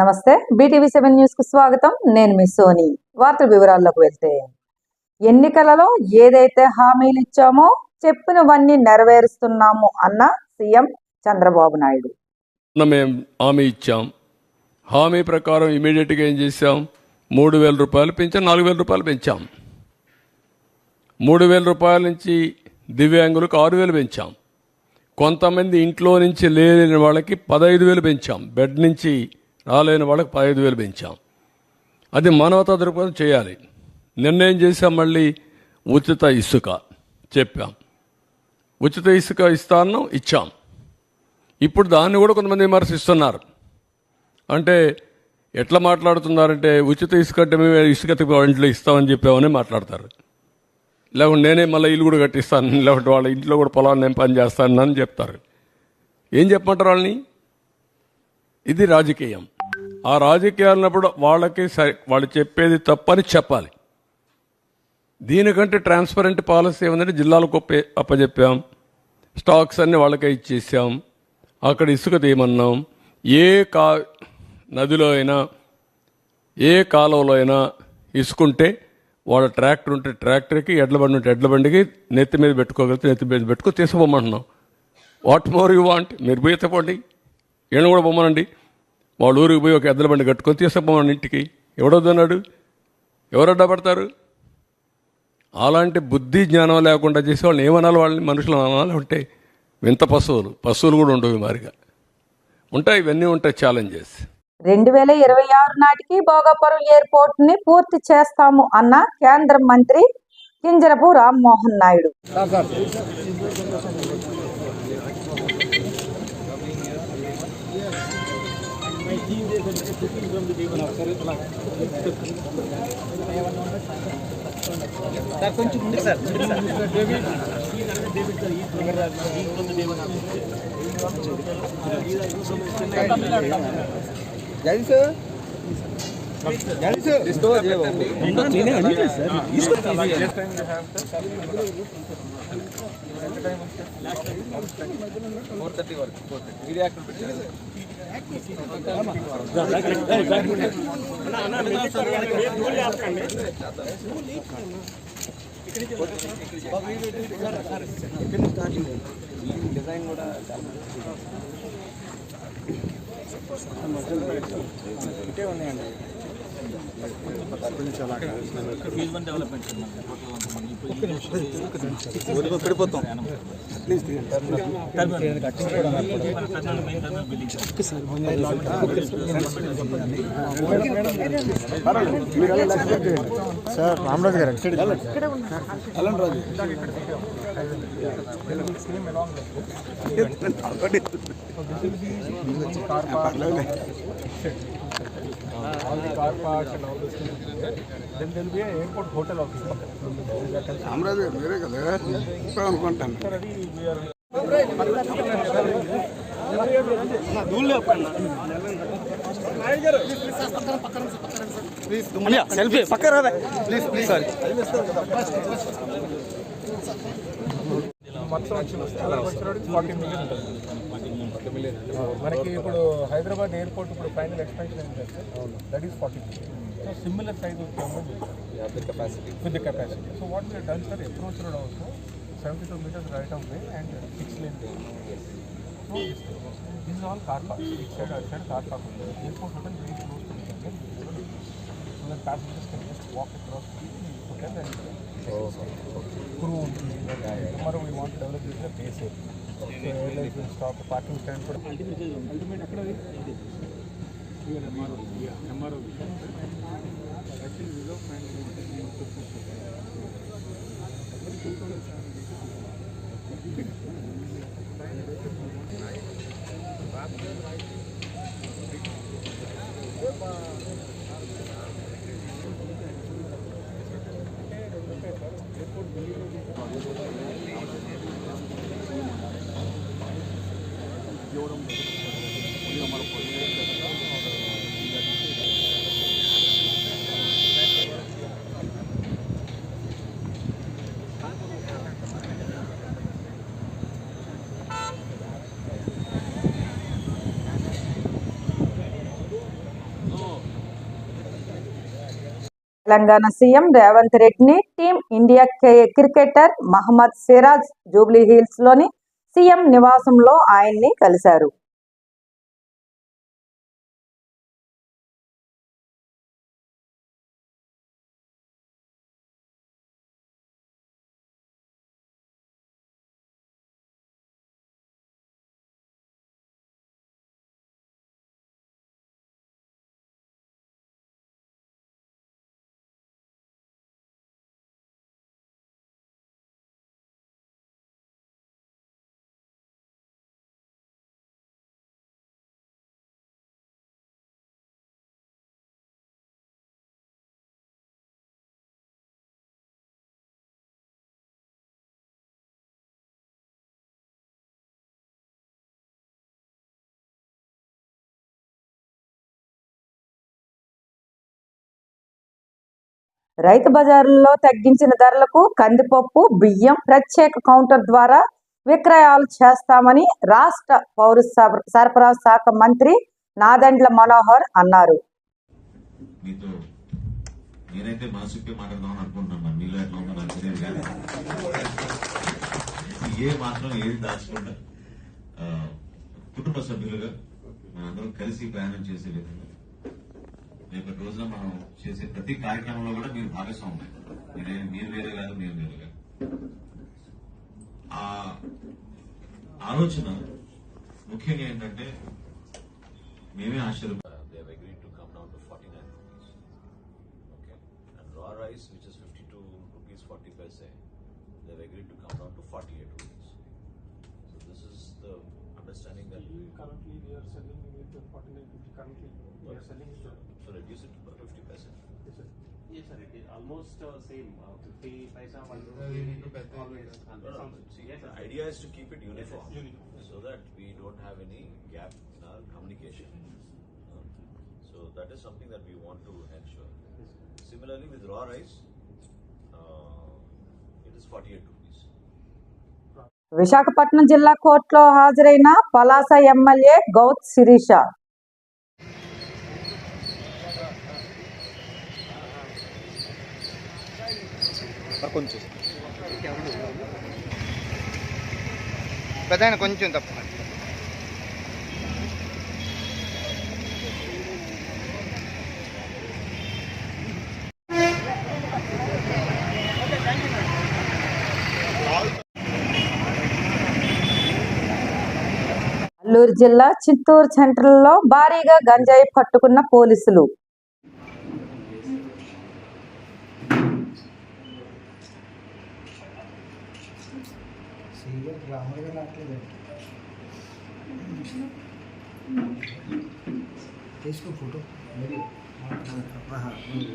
నమస్తే. BTV seven న్యూస్కు స్వాగతం. నేను మీ సోని. వార్తల వివరాల్లోకి వెళ్తే ఎన్నికలలో ఏదైతే హామీలు ఇచ్చామో చెప్పినవన్నీ నెరవేరుస్తున్నాము అన్న సీఎం చంద్రబాబు నాయుడు. మేము హామీ ఇచ్చాం. హామీ ప్రకారం ఇమీడియట్గా ఏం చేశాం? మూడు వేల రూపాయలు పెంచాం నాలుగు వేల రూపాయలు పెంచాం. మూడు వేల రూపాయల నుంచి దివ్యాంగులకు ఆరు వేలు పెంచాం. కొంతమంది ఇంట్లో నుంచి లేని వాళ్ళకి పదహైదు వేలు పెంచాం. బెడ్ నుంచి రాలేని వాళ్ళకి పదహైదు వేలు పెంచాం. అది మానవతా దృక్పథం చేయాలి. నిర్ణయం చేసాం మళ్ళీ ఉచిత ఇసుక చెప్పాం. ఉచిత ఇసుక ఇస్తాను ఇచ్చాం. ఇప్పుడు దాన్ని కూడా కొంతమంది విమర్శిస్తున్నారు. అంటే ఎట్లా మాట్లాడుతున్నారంటే ఉచిత ఇసుక అంటే మేము ఇసుక ఇంట్లో ఇస్తామని చెప్పామని మాట్లాడతారు. లేకుంటే నేనే మళ్ళీ ఇల్లు కూడా కట్టిస్తాను లేకుంటే వాళ్ళ ఇంట్లో కూడా పొలాన్ని నేను పని చేస్తాను అని చెప్తారు. ఏం చెప్పమంటారు వాళ్ళని? ఇది రాజకీయం. ఆ రాజకీయాలన్నప్పుడు వాళ్ళకి సరి వాళ్ళు చెప్పేది తప్పని చెప్పాలి. దీనికంటే ట్రాన్స్పరెంట్ పాలసీ ఏమందంటే జిల్లాలకు అప్పచెప్పాం స్టాక్స్ అన్ని వాళ్ళకే ఇచ్చేసాం. అక్కడ ఇసుక తీయమన్నాం. ఏ కా నదిలో అయినా ఏ కాలువలో అయినా ఇసుకుంటే వాళ్ళ ట్రాక్టర్ ఉంటే ట్రాక్టర్కి ఎడ్లబండి ఉంటే ఎడ్లబండికి నెత్తి మీద పెట్టుకోగలిగితే నెత్తి మీద పెట్టుకో తీసుకోమంటున్నాం వాట్ మోర్ యూ వాంట్? మీరు పోయి ఈయన కూడా పొమ్మనండి. వాళ్ళ ఊరికి పోయి ఒక ఎద్దుల బండి కట్టుకొని తీసుకుపోమని ఇంటికి. ఎవడొద్దన్నాడు ఎవరు అడ్డపడతారు అలాంటి బుద్ధి జ్ఞానం లేకుండా చేసే వాళ్ళని ఏమనాలి? వాళ్ళని మనుషులు అనాలి ఉంటే వింత పశువులు. పశువులు కూడా ఉండవు మారిగా. ఉంటాయి ఇవన్నీ ఉంటాయి ఛాలెంజెస్ రెండు వేల ఇరవై ఆరు నాటికి భోగాపురం ఎయిర్పోర్ట్ని పూర్తి చేస్తాము అన్న కేంద్ర మంత్రి కింజరపు రామ్మోహన్ నాయుడు. ಸರ್ ಕೊಂಚ ಮುಂದೆ ಸರ್ ಜೈ ಸರ್ ఫోర్ థర్టీ వరకు ఫోర్ థర్టీ మీడియా డిజైన్ కూడా ఇటే ఉన్నాయండి. సార్. రామరాజు గారు all the car parks and all those things will be there. Then there will be an airport hotel also. Ramaraju గారు మీరే కదా ఇప్పుడు అనుకుంటాను అది సెల్ఫీ పక్క రాదా ప్లీజ్ ప్లీజ్ సారీ మొత్తం వచ్చిన వచ్చినప్పుడు ఫార్టీ మిలియన్ ఉంటుంది మనకి ఇప్పుడు హైదరాబాద్ ఎయిర్పోర్ట్ ఇప్పుడు ఫైనల్ ఎక్స్పెన్షన్ ఏంటి that is forty million so similar size with capacity with the capacity so what we are done sir approach road also seventy two metres right of way and six lane so this is all car park it side at side car park ఉంది airport hotel very close to so that passengers can just walk across the hotel and crew ఉంటుంది మరి we want develop చేసిన base so airlines will stop parking stand కూడా CM Revanth Reddy team India cricketer Mohammed Siraj Jubilee Hills Loni CM నివాసంలో ఆయన్ని కలిశారు. రైతు బజారుల్లో తగ్గించిన ధరలకు కందిపప్పు బియ్యం ప్రత్యేక కౌంటర్ ద్వారా విక్రయాలు చేస్తామని రాష్ట్ర పౌర సరఫరా శాఖ మంత్రి నాదండ్ల మనోహర్ అన్నారు. నేనైతే మనసుకే మాట్లాడదామని అనుకుంటున్నాను మీలో ఎట్లా ఉందో నాకు తెలియదు కానీ. ఏ మాత్రం ఏది కుటుంబ సభ్యులుగా మనందరం కలిసి ప్రయాణం చేసే విధంగా రేపటి రోజున మనం చేసే ప్రతి కార్యక్రమంలో కూడా మీరు భాగస్వామ్యం మీరే మీరు వేరే కాదు మేము వేరే కాదు ఆ ఆలోచన ముఖ్యంగా ఏంటంటే మేమే ఆశ్చర్యం they have agreed to come down to 49 rupees. Okay. And raw rice, which is 52 rupees 40 paise, they have agreed to come down to 48 rupees. So this is the understanding that Currently, we are selling with the 4950 currently, we are selling it. so reduce it to 50 paise. Yes, sir, Yes, it is almost uh, same, uh, fifty paisa, one rupee, always. And No, no, see, yes, the sir. idea is to keep it uniform. Uniform. So that we don't have any gap in our communication. Uh, So that is something that we want to ensure. Similarly with raw rice, uh, it is 48 rupees. Visakhapatnam జిల్లా కోర్టులో హాజరైన Palasa MLA Gautam Sirisha. కొంచెం. కొంచెం తప్పకుండా. అల్లూరు జిల్లా చిత్తూరు సెంటర్లో భారీగా గంజాయి పట్టుకున్న పోలీసులు. తీసుకో ఫోటో. వీడియో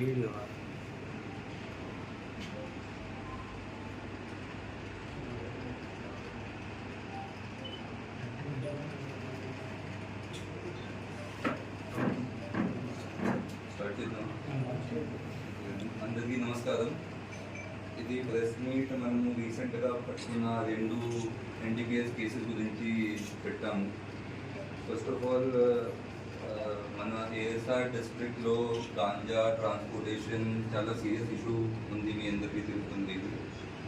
వీడియో స్టార్ట్ చేద్దాం అందరికీ నమస్కారం ఇది ప్రెస్ మనము రీసెంట్గా పట్టుకున్న రెండు ఎన్టీపీఎస్ కేసెస్ గురించి పెట్టాము. ఫస్ట్ ఆఫ్ ఆల్ మన ఏఎస్ఆర్ డిస్ట్రిక్ట్లో గాంజా ట్రాన్స్పోర్టేషన్ చాలా సీరియస్ ఇష్యూ ఉంది మీ అందరికీ తెలుస్తుంది.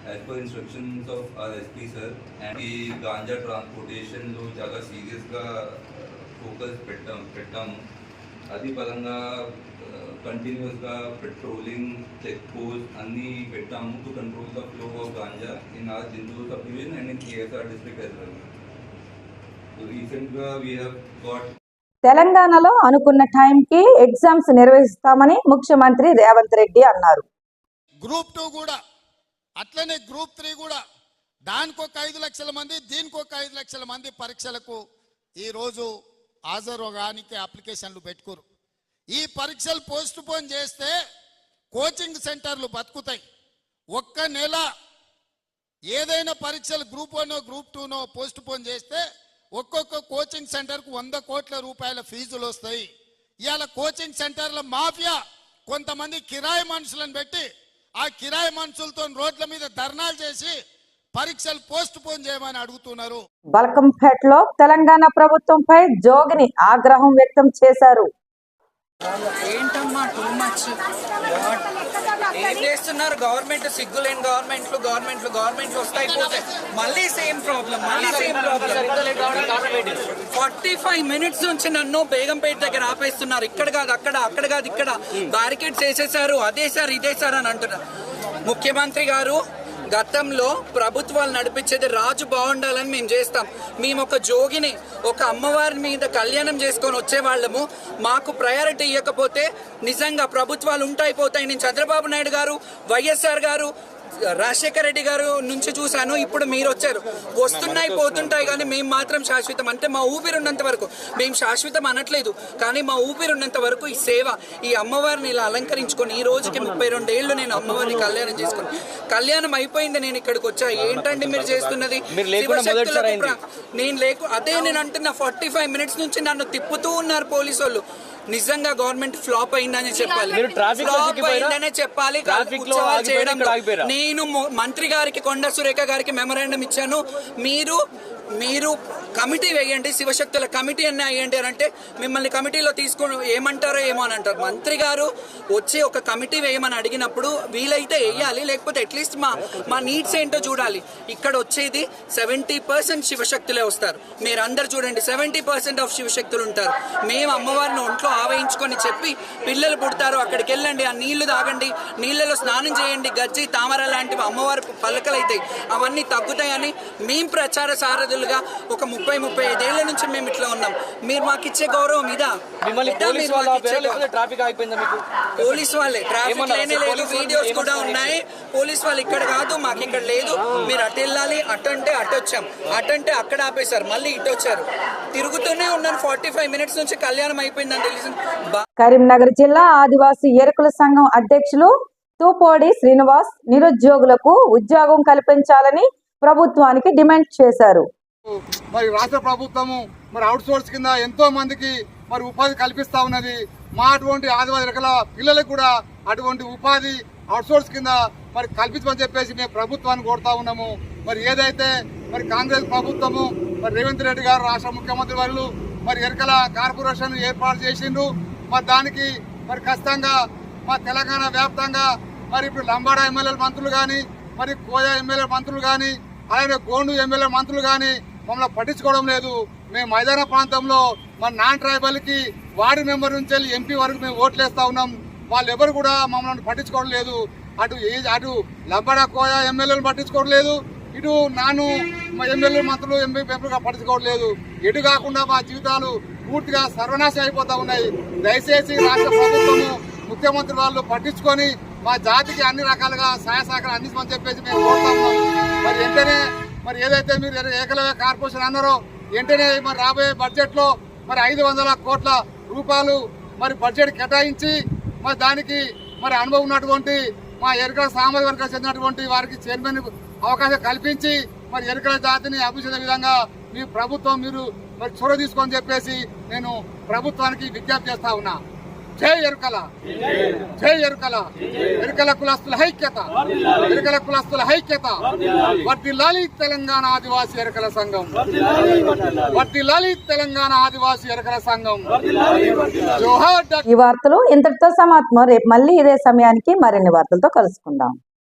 As per instructions of our SP sir and ఈ గాంజా ట్రాన్స్పోర్టేషన్లో చాలా సీరియస్గా ఫోకస్ పెట్టాం పెట్టాము. అది పరంగా కంటిన్యూస్గా పెట్రోలింగ్ చెక్ పోస్ట్ అన్నీ పెట్టాము to control the flow of ganja in our జిందూ subdivision and in KSR district as well రీసెంట్గా వీ హ్యావ్ గాట్ తెలంగాణలో అనుకున్న టైంకి ఎగ్జామ్స్ నిర్వహిస్తామని ముఖ్యమంత్రి రేవంత్ రెడ్డి అన్నారు. గ్రూప్ టూ కూడా అట్లనే గ్రూప్ త్రీ కూడా దానికి ఒక ఐదు లక్షల మంది దీనికి ఒక ఐదు లక్షల మంది పరీక్షలకు ఈరోజు హాజరుగానికి అప్లికేషన్లు పెట్టుకోరు ఈ పరీక్షలు పోస్ట్ పోన్ చేస్తే కోచింగ్ సెంటర్లు బతుకుతాయి. ఒక్క నెల ఏదైనా పరీక్షలు గ్రూప్ వన్ గ్రూప్ టూనో పోస్ట్ పోన్ చేస్తే ఒక్కొక్క కోచింగ్ సెంటర్కు వంద కోట్ల రూపాయల ఫీజులు వస్తాయి. ఇవాళ కోచింగ్ సెంటర్ల మాఫియా కొంతమంది కిరాయి మనుషులను పెట్టి ఆ కిరాయి మనుషులతో రోడ్ల మీద ధర్నాలు చేసి పరీక్షలు పోస్ట్ పోన్ చేయమని అడుగుతున్నారు. బల్కంపేటలో తెలంగాణ ప్రభుత్వంపై జోగిని ఆగ్రహం వ్యక్తం చేశారు. ఏంటమ్మా టూ మచ్ ఏం చేస్తున్నారు? గవర్నమెంట్ సిగ్గులేని గవర్నమెంట్లు గవర్నమెంట్లు గవర్నమెంట్లు వస్తాయి పోతాయి మళ్ళీ సేమ్ ప్రాబ్లం మళ్ళీ same problem forty five minutes నుంచి నన్ను బేగంపేట దగ్గర ఆపేస్తున్నారు. ఇక్కడ కాదు అక్కడ అక్కడ కాదు ఇక్కడ. బ్యారికేడ్స్ వేసేసారు అదే సార్ ఇదే సార్ అని అంటున్నారు. ముఖ్యమంత్రి గారు గతంలో ప్రభుత్వాలు నడిపించేది రాజు బాగుండాలని మేము చేస్తాం. మేము ఒక జోగిని ఒక అమ్మవారి మీద కళ్యాణం చేసుకొని వచ్చేవాళ్ళము. మాకు ప్రయారిటీ ఇవ్వకపోతే నిజంగా ప్రభుత్వాలు ఉంటాయి పోతాయి నేను చంద్రబాబు నాయుడు గారు వైఎస్ఆర్ గారు రాజశేఖర రెడ్డి గారు నుంచి చూశాను ఇప్పుడు మీరు వచ్చారు. వస్తున్నాయి పోతుంటాయి కానీ మేము మాత్రం శాశ్వతం. అంటే మా ఊపిరి ఉన్నంత వరకు. మేము శాశ్వతం అనట్లేదు కానీ మా ఊపిరి ఉన్నంత వరకు ఈ సేవ ఈ అమ్మవారిని ఇలా అలంకరించుకొని ఈ రోజుకి ముప్పై రెండు ఏళ్ళు నేను అమ్మవారిని కళ్యాణం చేసుకుని కళ్యాణం అయిపోయింది నేను ఇక్కడికి వచ్చా. ఏంటండి మీరు చేస్తున్నది? నేను లేకు అదే నేను అంటున్నా ఫార్టీ ఫైవ్ మినిట్స్ నుంచి నన్ను తిప్పుతూ ఉన్నారు పోలీసు వాళ్ళు నిజంగా గవర్నమెంట్ ఫ్లాప్ అయిందని చెప్పాలి. ఫ్లాప్ అయిందనే చెప్పాలి. ఉత్సవాలు చేయడం నేను మంత్రి గారికి కొండ సురేఖ గారికి మెమరాండం ఇచ్చాను. మీరు మీరు కమిటీ వేయండి శివశక్తుల కమిటీ అన్న వేయండి అని అంటే మిమ్మల్ని కమిటీలో తీసుకొని ఏమంటారో ఏమో అని అంటారు. మంత్రి గారు వచ్చి ఒక కమిటీ వేయమని అడిగినప్పుడు వీలైతే వేయాలి లేకపోతే అట్లీస్ట్ మా మా నీడ్స్ ఏంటో చూడాలి. ఇక్కడ వచ్చేది సెవెంటీ పర్సెంట్ శివశక్తులే వస్తారు. మీరు అందరు చూడండి సెవెంటీ పర్సెంట్ ఆఫ్ శివశక్తులు ఉంటారు. మేము అమ్మవారిని ఒంట్లో ఆవహించుకొని చెప్పి పిల్లలు పుడతారు అక్కడికి వెళ్ళండి ఆ నీళ్ళు తాగండి నీళ్ళలో స్నానం చేయండి గజ్జి తామర లాంటివి అమ్మవారి పలకలు అవన్నీ తగ్గుతాయని మేము ప్రచార సారథులుగా ఒక ముప్పై ముప్పై ఐదేళ్ళ నుంచి మేము ఇట్లా ఉన్నాం. మీరు మాకు ఇచ్చే గౌరవం ఇదా? ట్రాఫిక్ అయిపోయిందా మీకు? పోలీస్ వాళ్ళే. ట్రాఫిక్ లేనే లేదు. వీడియోస్ కూడా ఉన్నాయి. పోలీస్ వాళ్ళు ఇక్కడ కాదు మాకు ఇక్కడ లేదు మీరు అటు వెళ్ళాలి అటు అంటే అటు వచ్చాం. అటు అంటే అక్కడ ఆపేశారు. మళ్ళీ ఇటు వచ్చారు. తిరుగుతూనే ఉన్నాను. ఫార్టీ ఫైవ్ మినిట్స్ నుంచి కళ్యాణం అయిపోయిందని తెలిసి బా- కరీంనగర్ జిల్లా ఆదివాసీ ఎరుకుల సంఘం అధ్యక్షులు తూపోడి శ్రీనివాస్ నిరుద్యోగులకు ఉద్యోగం కల్పించాలని ప్రభుత్వానికి డిమాండ్ చేశారు. మరి రాష్ట్ర ప్రభుత్వము మరి అవుట్ సోర్స్ కింద ఎంతో మందికి మరి ఉపాధి కల్పిస్తా ఉన్నది. మా అటువంటి ఆదివారి రకాల పిల్లలకు కూడా అటువంటి ఉపాధి అవుట్ సోర్స్ కింద మరి కల్పించమని చెప్పేసి మేము ప్రభుత్వాన్ని కోరుతా ఉన్నాము. మరి ఏదైతే మరి కాంగ్రెస్ ప్రభుత్వము మరి రేవంత్ రెడ్డి గారు రాష్ట్ర ముఖ్యమంత్రి వాళ్ళు మరి ఎరకల కార్పొరేషన్ ఏర్పాటు చేసిండ్రు. మరి దానికి మరి ఖచ్చితంగా మా తెలంగాణ వ్యాప్తంగా మరి ఇప్పుడు లంబాడా ఎమ్మెల్యే మంత్రులు కానీ మరి కోయా ఎమ్మెల్యే మంత్రులు కానీ అలాగే గోండు ఎమ్మెల్యే మంత్రులు కానీ మమ్మల్ని పట్టించుకోవడం లేదు. మేము మైదాన ప్రాంతంలో మా నాన్ ట్రైబల్కి వార్డు మెంబర్ నుంచి వెళ్ళి ఎంపీ వరకు మేము ఓట్లేస్తా ఉన్నాం. వాళ్ళు ఎవరు కూడా మమ్మల్ని పట్టించుకోవడం లేదు. అటు ఏ- అటు లబ్బడ కోయ ఎమ్మెల్యేలు పట్టించుకోవడం లేదు. ఇటు నాను మా ఎమ్మెల్యే మంత్రులు ఎంపీ మెంబర్గా పట్టించుకోవడం లేదు. ఎటు కాకుండా మా జీవితాలు పూర్తిగా సర్వనాశం అయిపోతా ఉన్నాయి. దయచేసి రాష్ట్ర ప్రభుత్వము ముఖ్యమంత్రి వాళ్ళు పట్టించుకొని మా జాతికి అన్ని రకాలుగా సహాయ సహకారం అందించమని చెప్పేసి మేము కోరుతా మరి వెంటనే మరి ఏదైతే మీరు ఏకలవ్య కార్పొరేషన్ అన్నారో వెంటనే మరి రాబోయే బడ్జెట్లో మరి ఐదు వందల కోట్ల రూపాయలు మరి బడ్జెట్ కేటాయించి మరి దానికి మరి అనుభవం ఉన్నటువంటి మా ఎరుకల సామాజిక వర్గాలు చెందినటువంటి వారికి చైర్మన్ అవకాశం కల్పించి మరి ఎరుకల జాతిని అభివృద్ధి విధంగా మీ ప్రభుత్వం మీరు మరి చొరవ తీసుకొని చెప్పేసి నేను ప్రభుత్వానికి విజ్ఞప్తి చేస్తా ఉన్నా. జై ఎరుకల. జై ఎరుకల. ఎరుకల కులస్తుల ఐక్యత. ఎరుకల కులస్తుల ఐక్యత. వర్దిల్లాలి తెలంగాణ ఆదివాసీ ఎరుకల సంఘం. వర్దిల్లాలి తెలంగాణ ఆదివాసీ ఎరుకల సంఘం. ఈ వార్తలు ఇంతటితో సమాత్మం రేపు మళ్ళీ ఇదే సమయానికి మరిన్ని వార్తలతో కలుసుకుందాం.